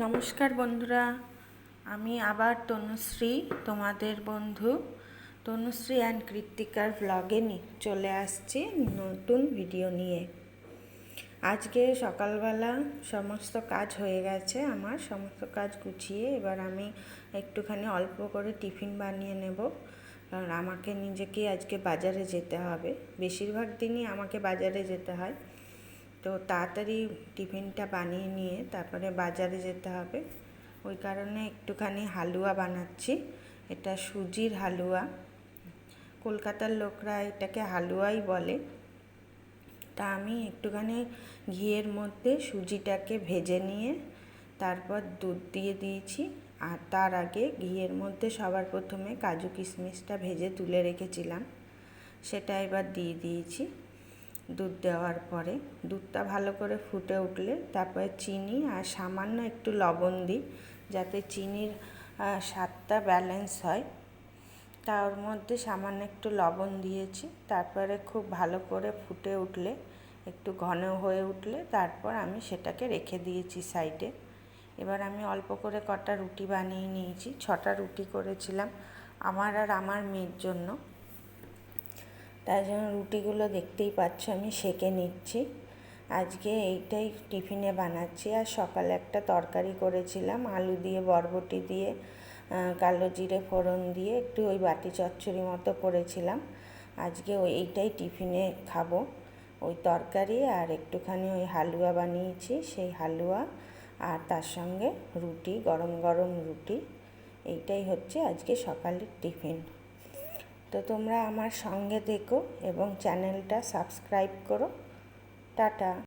নমস্কার বন্ধুরা, আমি আবার তনুশ্রী, তোমাদের বন্ধু। তনুশ্রী অ্যান্ড কৃত্তিকার ব্লগে চলে আসছি নতুন ভিডিও নিয়ে। আজকে সকালবেলা সমস্ত কাজ হয়ে গেছে আমার, সমস্ত কাজ গুছিয়ে এবার আমি একটুখানি অল্প করে টিফিন বানিয়ে নেব। কারণ আমাকে নিজেকে আজকে বাজারে যেতে হবে। বেশিরভাগ দিনই আমাকে বাজারে যেতে হয়। তো তাড়াতাড়ি টিফিনটা বানিয়ে নিয়ে তারপরে বাজারে যেতে হবে। ওই কারণে একটুখানি হালুয়া বানাচ্ছি। এটা সুজির হালুয়া। কলকাতার লোকরা এটাকে হালুয়াই বলে। তা আমি একটুখানি ঘিয়ের মধ্যে সুজিটাকে ভেজে নিয়ে তারপর দুধ দিয়ে দিয়েছি। আর তার আগে ঘিয়ের মধ্যে সবার প্রথমে কাজু কিশমিশটা ভেজে তুলে রেখেছিলাম। সেটা এবার দিয়ে দিয়েছি। দুধ দেওয়ার পরে, দুধটা ভালো করে ফুটে উঠলে তারপরে চিনি আর সামান্য একটু লবণ দিই যাতে চিনির স্বাদটা ব্যালেন্স হয়। তার মধ্যে সামান্য একটু লবণ দিয়েছি, তারপরে খুব ভালো করে ফুটে উঠলে, একটু ঘন হয়ে উঠলে তারপর আমি সেটাকে রেখে দিয়েছি সাইডে এবার আমি অল্প করে কটা রুটি বানিয়ে নিয়েছি, ছটা রুটি করেছিলাম, আমার আর আমার মেয়ের জন্য। তাই জন্য রুটিগুলো দেখতেই পাচ্ছ, আমি সেকে নিচ্ছি। আজকে এইটাই টিফিনে বানাচ্ছি। আর সকালে একটা তরকারি করেছিলাম, আলু দিয়ে, বরবটি দিয়ে কালো জিরে ফোড়ন দিয়ে, একটু ওই বাটি চচ্চড়ি মতো করেছিলাম। আজকে ওই এইটাই টিফিনে খাব। ওই তরকারি আর একটুখানি ওই হালুয়া বানিয়েছি, সেই হালুয়া আর তার সঙ্গে রুটি, গরম গরম রুটি। এইটাই হচ্ছে আজকে সকালের টিফিন। তো তোমরা আমার সঙ্গে দেখো এবং চ্যানেলটা সাবস্ক্রাইব করো। টাটা।